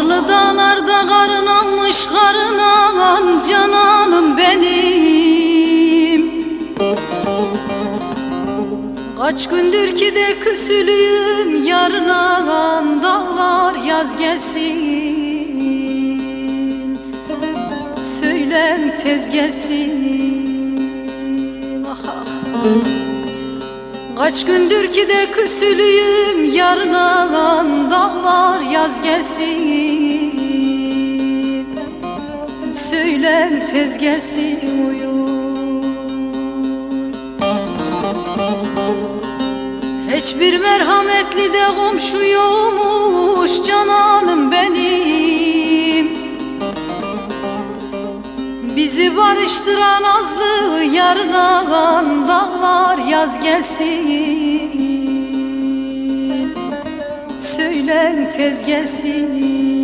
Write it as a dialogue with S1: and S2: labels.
S1: Karlı dağlarda karın almış karın ağan cananım benim. Kaç gündür ki de küsülüyüm yarın ağan dağlar yaz gelsin. Söylen tez gelsin. Ah ah Kaç gündür ki de küsülüyüm yarın ağan dağlar yaz gelsin. Söylen tez gelsin uyum. Hiçbir merhametli de komşu yokmuş cananım benim. Bizi barıştıran azlı yarın ağan dağlar yaz gelsin. Söylen tez gelsin